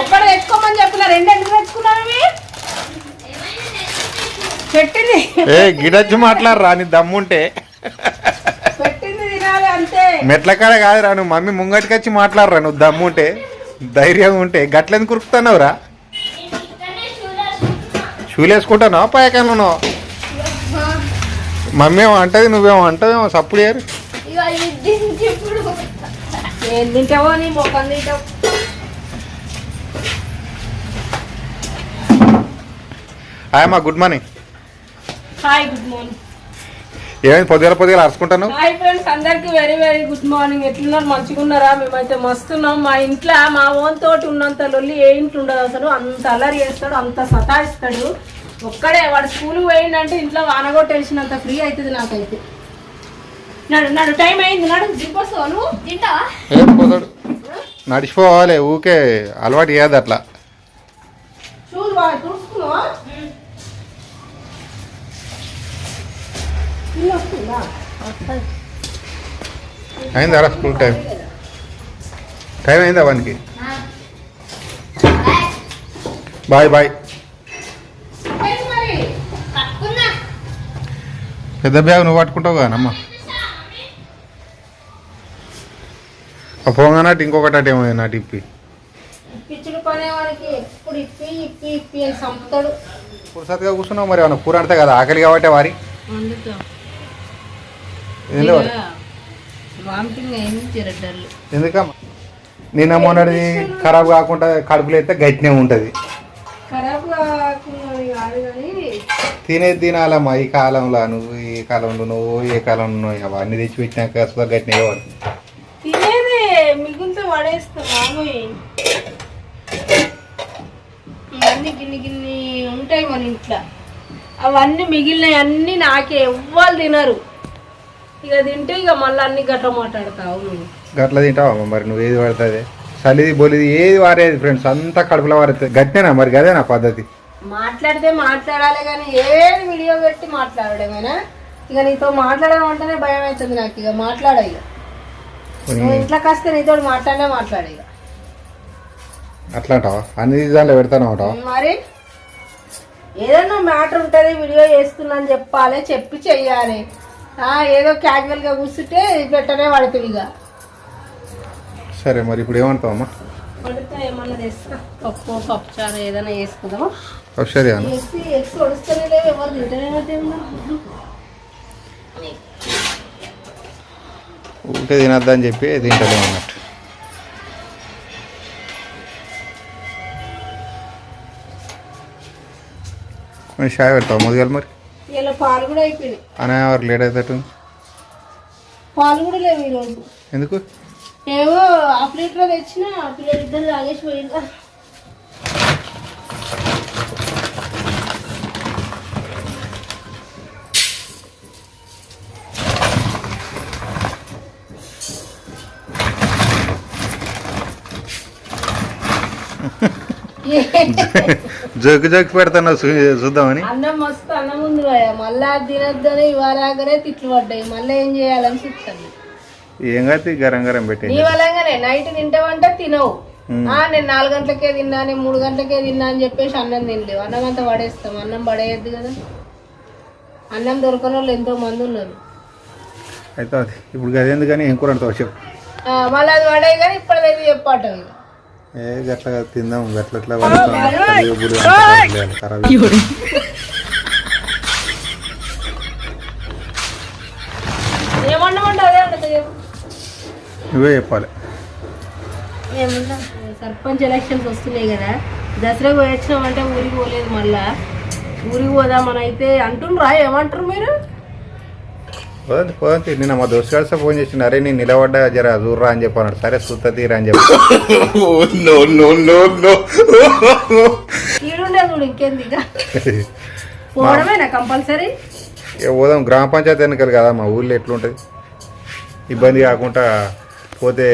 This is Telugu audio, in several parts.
ఒక్కడు తెచ్చుకోమని చెప్పిన రెండు ఎందుకు తెచ్చుకున్నావి? పెట్టింది. ఏ గిడొచ్చి మాట్లాడరా నీ దమ్ముంటే. పెట్టింది తినాలి అంతే. మెట్ల కాడ కాదురా నువ్వు మమ్మీ ముంగటికి వచ్చి మాట్లాడరా నువ్వు దమ్ముంటే ధైర్యం ఉంటే. గట్లని కురుకుతున్నావురా షూలు వేసుకుంటావు పాయకాలను మమ్మీ ఏమో అంటది నువ్వేమో అంటదేమో సప్పుడు ఏం తింటావో నీ మొక్కలు తింటావు. హాయ్ అమ్మా good morning hi good morning ఏమైంది? పొద్దుగల పొద్దుగల అరుచుకుంటాను హాయ్ ఫ్రెండ్స్ అందరికి వెరీ వెరీ గుడ్ మార్నింగ్ ఎట్లున్నారు? మంచిగా ఉన్నారా మేమైతే మస్తున్నాం. మా ఇంట్లో మా ఓన్ తోటి ఉన్నంత లొల్లి ఏ ఇంట్లో ఉండదు అసలు. అంత అల్లరి చేస్తాడు అంత సతాయిస్తాడు. ఒక్కడే వాడు స్కూల్కి పోయిందంటే ఇంట్లో వానగొట్టేసినంత ఫ్రీ అవుతుంది నాకైతే. నడు నడు టైం అయింది. నడు దిప్పొస్తావు నువ్వు తింటావా? ఏం పోతాడు? నడిచిపోవాలి. ఊకే అలవాటు చేయదు అట్లా. బాగా అయిందా రా స్కూల్ టైం టైం అయిందా వానికి? బాయ్ బాయ్ పెద్ద బ్యాగ్ నువ్వు పట్టుకుంటావు కానమ్మా ఆ పోగానట్టు ఇంకొకటి అటు ఏమో నాటి ఇప్పి. పిచ్చుడు కొనేవాడికి ఎప్పుడు ఇప్పి ఇప్పి ఇప్పి అని చంపుతాడు. పురుసత్గా కూర్చున్నావు మరి ఏమన్నా కూర అంతే కదా? ఆకలి కాబట్టి వారి ఎందుకమ్మా? నిన్న మొన్నటి ఖరాబ్ కాకుండా కడుపులో అయితే గట్టినే ఉంటుంది. తినేది తినాలమ్మా ఈ కాలంలో నువ్వు ఈ కాలంలో నువ్వు ఏ కాలంలో నువ్వు అవన్నీ తెచ్చి పెట్టినాక అసలు గట్టినే వాడు. మిగులుతో ఇవన్నీ గిన్ని గిన్ని ఉంటాయి మన ఇంట్లో. అవన్నీ మిగిలినవి అన్నీ నాకే ఎవ్వరు తినరు. ఇక తింటే ఇక మళ్ళీ అన్ని గట్ల మాట్లాడతావు నువ్వు. గట్ల తింటావమ్మా మరి? నువ్వు ఏది పడుతుంది చలిది బొలిది ఏది వారేది ఫ్రెండ్స్ అంతా కడుపులో వారుతుంది గట్టినేనా మరి? గదే నా పద్ధతి. మాట్లాడితే మాట్లాడాలి కానీ ఏది వీడియో పెట్టి మాట్లాడడమేనా? ఇక నీతో మాట్లాడడం అంటేనే భయం అవుతుంది నాకు ఇక మాట్లాడ ఇక నువ్వు ఇంట్లోకి వస్తే నీతో మాట్లాడే మాట్లాడే ఇక అట్లా అంటావా? అన్ని దాంట్లో పెడతాను అంటావా? మరి? ఏదైనా మ్యాటర్ ఉంటుంది వీడియో చేస్తున్నా అని చెప్పాలి చెప్పి చెయ్యాలి. ఏదో క్యాజువల్గా కూర్చుంటే పెట్టనే పడుతుంది ఇక. సరే మరి ఇప్పుడు ఏమంటావమ్మా? పడితే ఏమన్నా తెస్తా. పప్పు పప్పు చారు ఏదైనా వేసుకుందామా ఒకసారి అన్న వేసి ఎగ్స్ వడుస్తూనే లేవు ఎవరు తింటనే ఊరికే తినద్దని చెప్పి తింటలే అన్నట్టు. మరి షాయ్ పెడతావు మొదలు మరి? ఇలా పాలు కూడా అయిపోయినాయి. అనే ఎవరు లేట్ అవుతాడు పాలు కూడా లేవు ఈరోజు. ఎందుకు? ఏవో హాఫ్ లీటర్ తెచ్చిన పిల్లలు ఇద్దరు తాగేసి పోయిందా జగ్గు జగ్గు పెడతాను చూద్దామని. అన్నం మస్తు అన్నం ఉంది మళ్ళా తినొద్దని ఇవాళగానే తిట్లు పడ్డాయి. మళ్ళీ ఏం చేయాలని చూస్తాను ఏం కాదు గరం గరం పెట్టి నీ వలంగానే నైట్ తింటావంటే తినవు. ఆ నేను నాలుగు గంటలకే తిన్నా నేను మూడు గంటలకే తిన్నా అని చెప్పేసి అన్నం తినలేవు. అన్నం అంతా పడేస్తాం. అన్నం పడేయద్దు కదా. అన్నం దొరకని వాళ్ళు ఎంతో మంది ఉన్నారు. అయితే అది. ఇప్పుడు అది ఎందుకని ఏం కూర అంటావు చెప్పు. మళ్ళీ అది పడే కానీ ఇప్పటిదైతే చెప్పాట ఏ గట్ల తిందాం గట్ల నువ్వే చెప్పాలి. సర్పంచ్ ఎలక్షన్స్ వస్తున్నాయి కదా. దసరాకు వచ్చినామంటే ఊరికి పోలేదు మళ్ళా. ఊరికి పోదామని అయితే అంటుండ్రా ఏమంటారు మీరు? పోదంతి పోదంతి నిన్న మా దోస్తు కలిసి ఫోన్ చేసిండు. అరే నేను నిలబడ్డా జర దూర్రా అని చెప్పన్నాడు సరే సుత్త తీరా అని చెప్పి. ఈడుండే చూడు ఇంకేంది ఇక. పోవడమేనా కంపల్సరీ? ఇక పోదాం. గ్రామ పంచాయతీ ఎన్నికలు కదా మా ఊళ్ళో ఎట్లుంటుంది? ఇబ్బంది కాకుండా పోతే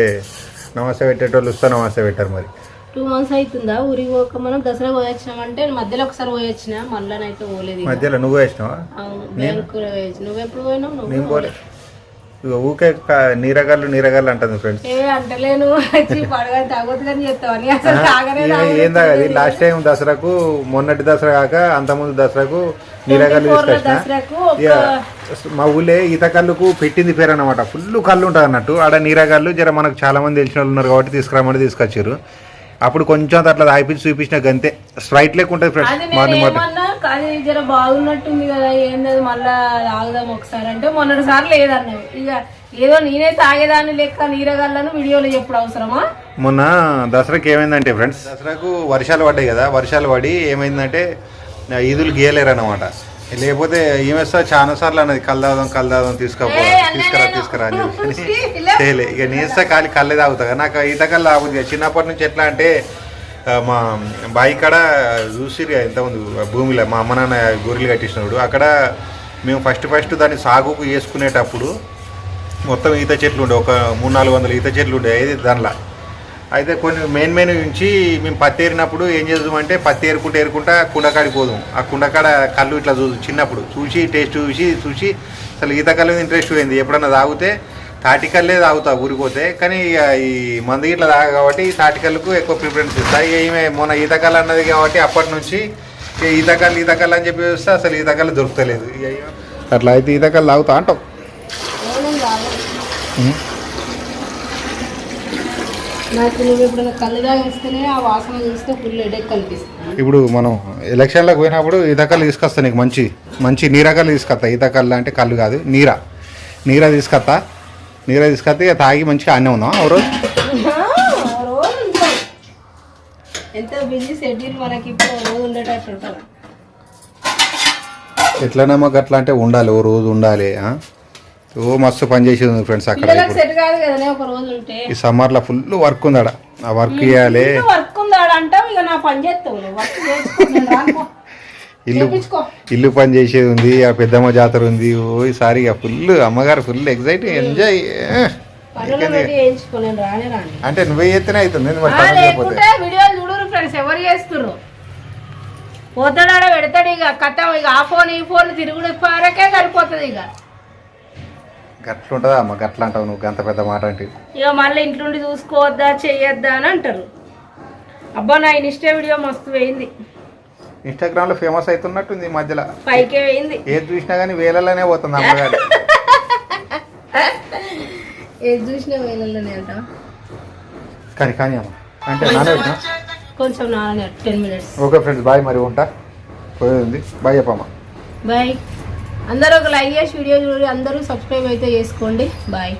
నమస్తే పెట్టేటోళ్ళు వస్తే నమస్తే పెట్టారు మరి. టూ మంత్స్ అవుతుందా ఊరికి పోక మనం దసరా పోయొచ్చినామంటే మధ్యలో ఒకసారి పోయొచ్చిన మళ్ళీనైతే పోలేదు. మధ్యలో నువ్వు వేసినావా అవును బ్యాంకు పోయొచ్చు నువ్వు ఎప్పుడు పోయినావు? నువ్వు నేను పోలే. ఇక ఊకే నీరగాళ్ళు నీరగాళ్ళు అంటుంది ఫ్రెండ్స్. ఏ అంటలేను. పడగా తాగొద్దని చెప్తావని అసలు తాగనే ఏం తాగదు? లాస్ట్ టైం దసరాకు మొన్నటి దసరా కాక అంతకుముందు దసరాకు నీరగాళ్ళు తీసుకొచ్చిన. మా ఊళ్ళే ఈత కళ్ళుకు పెట్టింది పేరు అనమాట ఫుల్ కళ్ళు ఉంటుంది అన్నట్టు ఆడ నీరగాళ్ళు జర మనకు చాలా మంది తెలిసిన వాళ్ళు ఉన్నారు కాబట్టి తీసుకురామని తీసుకొచ్చారు అప్పుడు కొంచెం అట్లా తాగిపించి చూపించిన గంతే. స్ప్రైట్ లెక్క ఉంటుంది ఫ్రెండ్స్ మార్నింగ్ ఏమన్నా కానీ జర బాగున్నట్టుంది కదా ఏంటది మళ్ళా తాగుదాం ఒకసారి అంటే మొన్నటి సార్లు లేదన్నావు. ఇక ఏదో నేనే తాగేదాన్ని లెక్క నీరగల్లను వీడియోలో చెప్పుడు అవసరమా? మొన్న దసరాకి ఏమైందంటే ఫ్రెండ్స్ దసరాకు వర్షాలు పడ్డాయి కదా వర్షాలు పడి ఏమైందంటే ఈదులు గీయలేరు అనమాట లేకపోతే ఈమెస్తా చాలా సార్లు అన్నది కల్దాదాం కల్దాదాం తీసుకోపో తీసుకురా తీసుకురా అని చెప్పి. చేయలే ఇక నేస్తా ఖాళీ కళ్ళే తాగుతా. నాకు ఈత కళ్ళు తాగుతుంది. చిన్నప్పటి నుంచి ఎట్లా అంటే మా బాయి కాడ చూసిరు ఎంతమంది భూమిలో మా అమ్మ నాన్న గొర్రెలు కట్టించినప్పుడు. అక్కడ మేము ఫస్ట్ ఫస్ట్ దాన్ని సాగుకు వేసుకునేటప్పుడు మొత్తం ఈత చెట్లు ఉండే. ఒక మూడు నాలుగు వందల ఈత చెట్లు ఉండే. దానిలో. అయితే కొన్ని మెయిన్ మెయిన్ నుంచి మేము పత్తి ఏరినప్పుడు ఏం చేద్దామంటే పత్తి ఏరుకుంటూ ఏరుకుంటా కుండకాడికి పోదాం. ఆ కుండకాడ కళ్ళు ఇట్లా చూ చిన్నప్పుడు చూసి టేస్ట్ చూసి చూసి అసలు ఈత కళ్ళు ఇంట్రెస్ట్ పోయింది. ఎప్పుడన్నా తాగితే తాటికల్లే తాగుతా ఊరిపోతే కానీ ఇక ఈ మందు ఇట్లా తాగా కాబట్టి ఈ తాటికల్లుకు ఎక్కువ ప్రిఫరెన్స్ ఇస్తా. ఇక ఈమె మొన్న ఈతకల్లు అన్నది కాబట్టి అప్పటి నుంచి ఇక ఈతకల్లు ఈతకల్లు అని చెప్పి వస్తే అసలు ఈతకల్లు దొరుకుతలేదు. అట్లా అయితే ఈతకల్లు తాగుతా అంటావు? నాకు నువ్వు ఎప్పుడైనా కళ్ళు తాగేస్తేనే ఆ వాసన చూస్తే ఫుల్ హెడేక్ కనిపిస్తుంది. ఇప్పుడు మనం ఎలక్షన్లకు పోయినప్పుడు ఈతకల్లు తీసుకొస్తా నీకు మంచి మంచి నీరకల్లు తీసుకొస్తా. ఈతకల్లు అంటే కళ్ళు కాదు నీర. నీర తీసుకొస్తా. నీర తీసుకొస్తే ఇక తాగి మంచిగా అన్నీ ఉన్నాం ఎంత బిజీ షెడ్యూల్ మనకి ఇప్పుడు రోజు ఉండేటట్టు ఉంటుంది ఎట్లనమ్మా గట్లా అంటే ఉండాలి ఓ రోజు ఉండాలి? ఓ మస్తు పని చేసేది ఉంది ఫ్రెండ్స్ అక్కడ ఈ సమ్మర్లో ఫుల్ వర్క్ ఉంది ఆడ ఆ వర్క్ చేయాలి. వర్క్ అంటావు ఇక నా పని చేస్తావు. ఇల్లు ఇల్లు పని చేసేది ఉంది ఆ పెద్దమ్మ జాతర ఉంది. ఓ ఈసారి ఫుల్ అమ్మగారు ఫుల్ ఎగ్జైట్ ఎంజాయ్ అంటే నువ్వే చేస్తేనే అవుతుంది వీడియోలు చూడరు ఫ్రెండ్స్ ఎవరు పోతాడాడ పెడతాడు ఇక కట్ట ఇక ఆ ఫోన్ ఈ ఫోన్ తిరుగుడు పారకే సరిపోతుంది ఇక. గట్లుంటుందా అమ్మ? గట్ల అంటావు నువ్వు అంత పెద్ద మాట అంటే. ఇక మళ్ళీ ఇంట్లోండి చూసుకోవద్దా చెయ్యొద్దా అని అంటారు. అబ్బా నా ఇన్స్టా వీడియో మస్తు వేయింది ఇన్స్టాగ్రామ్లో ఫేమస్ అవుతున్నట్టుంది ఈ మధ్యలో. పైకే వేయింది ఏది చూసినా కానీ వేలలోనే పోతుంది అమ్మగారు. ఏది చూసినా వేలలోనే అంట. కానీ కానీ అమ్మ అంటే నాన్న కొంచెం నానే ten minutes. Okay friends bye మరి ఉంటా. పోయేది బాయ్ చెప్పమ్మా. బాయ్. అందరూ ఒక లైక్ చేసి వీడియో చూడి అందరూ సబ్స్క్రైబ్ అయితే చేసుకోండి. బాయ్.